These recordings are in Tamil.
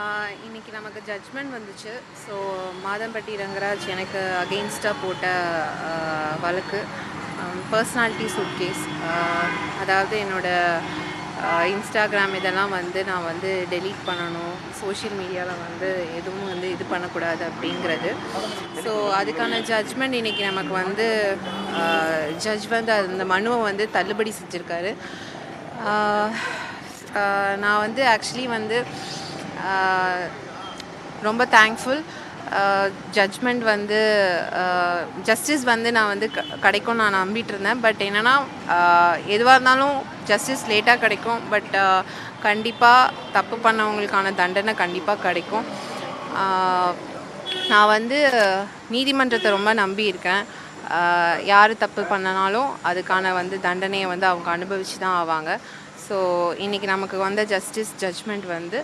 இன்றைக்கி இன்னைக்கு நமக்கு ஜட்ஜ்மெண்ட் வந்துச்சு. ஸோ மாதம்பட்டி ரங்கராஜ் எனக்கு அகெயின்ஸ்டாக போட்ட வழக்கு பர்சனாலிட்டி சூட் கேஸ் அதாவது என்னோடய இன்ஸ்டாகிராம் இதெல்லாம் வந்து நான் வந்து டெலீட் பண்ணணும். சோஷியல் மீடியாவில் வந்து எதுவும் வந்து இது பண்ணக்கூடாது அப்படிங்கிறது. ஸோ அதுக்கான ஜட்ஜ்மெண்ட் இன்றைக்கி நமக்கு வந்து ஜட்ஜ் வந்து அந்த மனுவை வந்து தள்ளுபடி செஞ்சுருக்காரு. நான் வந்து ஆக்சுவலி வந்து ரொம்ப தேங்க்ஃபுல் ஜட்ஜ்மெண்ட் வந்து ஜஸ்டிஸ் வந்து நான் வந்து க- கிடைக்கும் நான் நம்பிட்டு இருந்தேன். பட் என்னென்னா எதுவாக இருந்தாலும் ஜஸ்டிஸ் லேட்டாக கிடைக்கும். பட் கண்டிப்பாக தப்பு பண்ணவங்களுக்கான தண்டனை கண்டிப்பாக கிடைக்கும். நான் வந்து நீதிமன்றத்தை ரொம்ப நம்பி இருக்கேன். யார் தப்பு பண்ணனாலும் அதுக்கான வந்து தண்டனையை வந்து அவங்க அனுபவிச்சு தான் ஆவாங்க. ஸோ இன்றைக்கி நமக்கு வந்த ஜஸ்டிஸ் ஜட்ஜ்மெண்ட் வந்து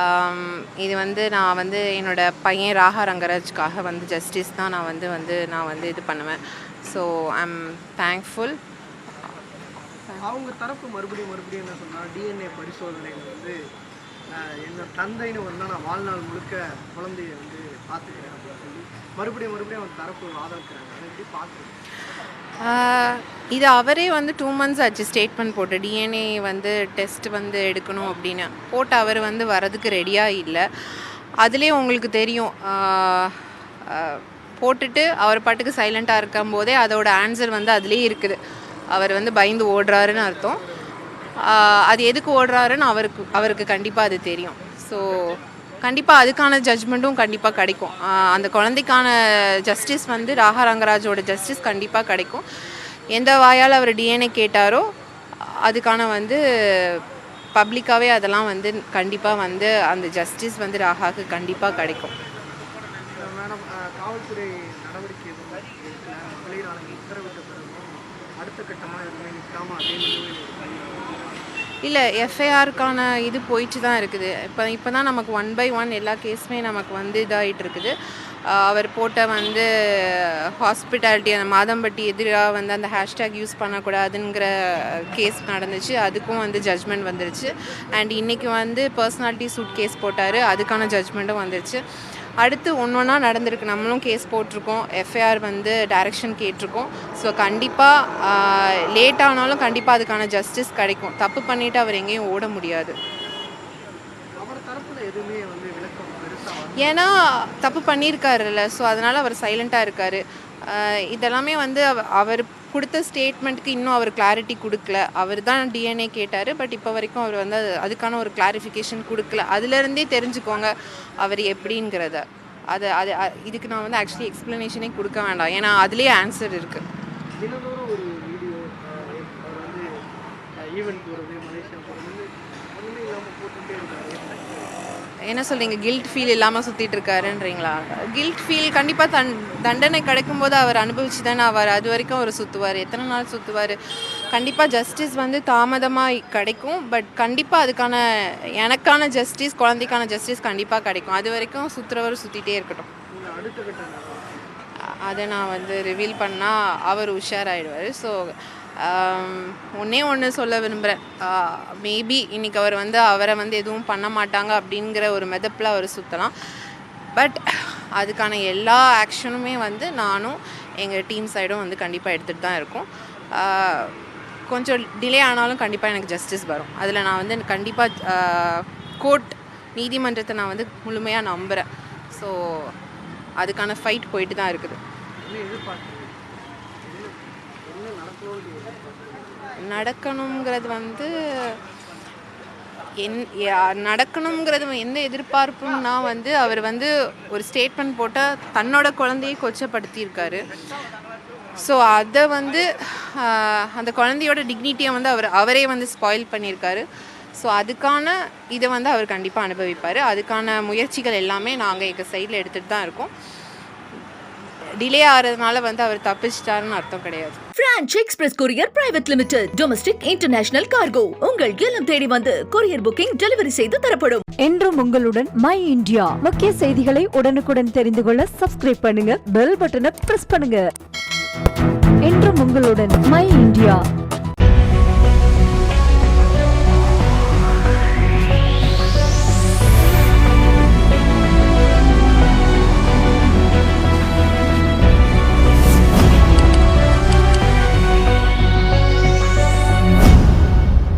um, இது வந்து நான் வந்து என்னோட பையன் ராகா ரங்கராஜ்க்காக வந்து ஜஸ்டிஸ் தான் நான் வந்து வந்து நான் வந்து இது பண்ணுவேன். ஸோ ஐ எம் தேங்க்ஃபுல் அவங்க தரப்பு மறுபடியும் மறுபடியும் என்ன சொன்னால் டிஎன்ஏ பரிசோதனை வந்து என்னோட தந்தைன்னு ஒன்றா நான் வாழ்நாள் முழுக்க குழந்தைய வந்து பார்த்துக்கிறேன் அப்படின்னு சொல்லி மறுபடியும் மறுபடியும் அவன் தரப்பு வாதிக்கிறாங்க அதை எப்படி பார்க்குறேன் இது அவரே வந்து டூ மந்த்ஸ் ஆச்சு ஸ்டேட்மெண்ட் போட்டு. டிஎன்ஏ வந்து டெஸ்ட் வந்து எடுக்கணும் அப்படின்னு. போட்டு அவர் வந்து வரதுக்கு ரெடியாக இல்லை. அதுலேயே உங்களுக்கு தெரியும். போட்டுட்டு அவர் பாட்டுக்கு சைலண்ட்டாக இருக்கும் போதே அதோட ஆன்சர் வந்து அதுலேயே இருக்குது. அவர் வந்து பயந்து ஓடுறாருன்னு அர்த்தம். அது எதுக்கு ஓடுறாருன்னு அவருக்கு அவருக்கு கண்டிப்பாக அது தெரியும். ஸோ கண்டிப்பாக அதுக்கான ஜட்ஜ்மெண்ட்டும் கண்டிப்பாக கிடைக்கும். அந்த குழந்தைக்கான ஜஸ்டிஸ் வந்து ராகா ரங்கராஜோட ஜஸ்டிஸ் கண்டிப்பாக கிடைக்கும். எந்த வாயால் அவர் டிஎன்ஏ கேட்டாரோ அதுக்கான வந்து பப்ளிக்காகவே அதெல்லாம் வந்து கண்டிப்பாக வந்து அந்த ஜஸ்டிஸ் வந்து ராகாவுக்கு கண்டிப்பாக கிடைக்கும். காவல்துறை நடவடிக்கை அடுத்த கட்டமாக எதுவுமே நிற்காம அதே இல்லை எஃப்ஐஆருக்கான இது போயிட்டு தான் இருக்குது. இப்போ இப்போ தான் நமக்கு ஒன் பை ஒன் எல்லா கேஸுமே நமக்கு வந்து இதாகிட்டு இருக்குது. அவர் போட்ட வந்து ஹாஸ்பிட்டாலிட்டி அந்த மாதம்பட்டி எதிராக வந்து அந்த ஹேஷ்டேக் யூஸ் பண்ணக்கூடாதுங்கிற கேஸ் நடந்துச்சு. அதுக்கும் வந்து ஜட்ஜ்மெண்ட் வந்துருச்சு. அண்ட் இன்றைக்கி வந்து பர்சனாலிட்டி சூட் கேஸ் போட்டார். அதுக்கான ஜட்ஜ்மெண்ட்டும் வந்துருச்சு. அடுத்து ஒன்று ஒன்றா நடந்திருக்கு. நம்மளும் கேஸ் போட்டிருக்கோம். எஃப்ஐஆர் வந்து டைரக்ஷன் கேட்டிருக்கோம். ஸோ கண்டிப்பாக லேட் ஆனாலும் கண்டிப்பாக அதுக்கான ஜஸ்டிஸ் கிடைக்கும். தப்பு பண்ணிவிட்டு அவர் எங்கேயும் ஓட முடியாது. ஏன்னா தப்பு பண்ணியிருக்காருல்ல. ஸோ அதனால் அவர் சைலண்ட்டாக இருக்கார். இதெல்லாமே வந்து அவ- அவர் கொடுத்த ஸ்டேட்மெண்ட்டுக்கு இன்னும் அவர் கிளாரிட்டி கொடுக்கல. அவர் தான் டிஎன்ஏ கேட்டார் பட் இப்போ வரைக்கும் அவர் வந்து அதுக்கான ஒரு கிளாரிஃபிகேஷன் கொடுக்கல. அதுலேருந்தே தெரிஞ்சுக்கோங்க அவர் எப்படிங்கிறத. அது அது இதுக்கு நான் வந்து ஆக்சுவலி எக்ஸ்ப்ளனேஷனே கொடுக்க வேண்டாம். ஏன்னா அதுலேயே ஆன்சர் இருக்குது ஈவெண்ட் என்ன சொல்கிறீங்க கில்ட் ஃபீல் இல்லாமல் சுற்றிட்டு இருக்காருன்றீங்களா? கில்ட் ஃபீல் கண்டிப்பாக தன் தண்டனை கிடைக்கும்போது அவர் அனுபவிச்சு தானே ஆவார். அது வரைக்கும் அவர் சுற்றுவார் எத்தனை நாள் சுற்றுவார் கண்டிப்பாக ஜஸ்டிஸ் வந்து தாமதமாக கிடைக்கும். பட் கண்டிப்பாக அதுக்கான எனக்கான ஜஸ்டிஸ் குழந்தைக்கான ஜஸ்டிஸ் கண்டிப்பாக கிடைக்கும். அது வரைக்கும் சுற்றுறவர் சுற்றிட்டே இருக்கட்டும். அதை நான் வந்து ரிவீல் பண்ணால் அவர் உஷாராயிடுவார். ஸோ ஒன்றே ஒன்று சொல்ல விரும்புகிறேன் மேபி இன்னைக்கு அவர் வந்து அவரை வந்து எதுவும் பண்ண மாட்டாங்க அப்படிங்கிற ஒரு மெதப்பில் அவர் சுற்றலாம் பட் அதுக்கான எல்லா ஆக்ஷனுமே வந்து நானும் எங்கள் டீம் சைடும் வந்து கண்டிப்பாக எடுத்துகிட்டு தான் இருக்கோம். கொஞ்சம் டிலே ஆனாலும் கண்டிப்பாக எனக்கு ஜஸ்டிஸ் வரும். அதில் நான் வந்து கண்டிப்பாக கோர்ட் நீதிமன்றத்தை நான் வந்து முழுமையாக நம்புகிறேன் ஸோ அதுக்கான ஃபைட் போயிட்டு தான் இருக்குது என்ன எதிர்பார்க்குறீங்க என்ன என்ன நடக்கணும்னு எதிர்பார்க்குறீங்க நடக்கணுங்கிறது வந்து என் நடக்கணுங்கிறது எந்த எதிர்பார்ப்புன்னா வந்து அவர் வந்து ஒரு ஸ்டேட்மெண்ட் போட்டால் தன்னோட குழந்தையை கொச்சப்படுத்தியிருக்காரு. ஸோ அதை வந்து அந்த குழந்தையோட டிக்னிட்டியை வந்து அவர் அவரே வந்து ஸ்பாயில் பண்ணியிருக்காரு. ஸோ அதுக்கான இதை வந்து அவர் கண்டிப்பாக அனுபவிப்பார். அதுக்கான முயற்சிகள் எல்லாமே நாங்கள் எங்கள் சைடில் எடுத்துகிட்டு தான் இருக்கோம். டிலே ஆகிறதுனால வந்து அவர் தப்பிச்சிட்டாருன்னு அர்த்தம் கிடையாது. Branch express courier private limited domestic international cargo உங்கள் இல்லம் தேடி வந்து கொரியர் புக்கிங் டெலிவரி செய்து தரப்படும். என்றும் உங்களுடன் மை இந்தியா முக்கிய செய்திகளை உடனுக்குடன் தெரிந்து கொள்ள சப்ஸ்கிரைப் பண்ணுங்க பெல் பட்டனை பிரஸ் பண்ணுங்க. என்றும் உங்களுடன் மை இந்தியா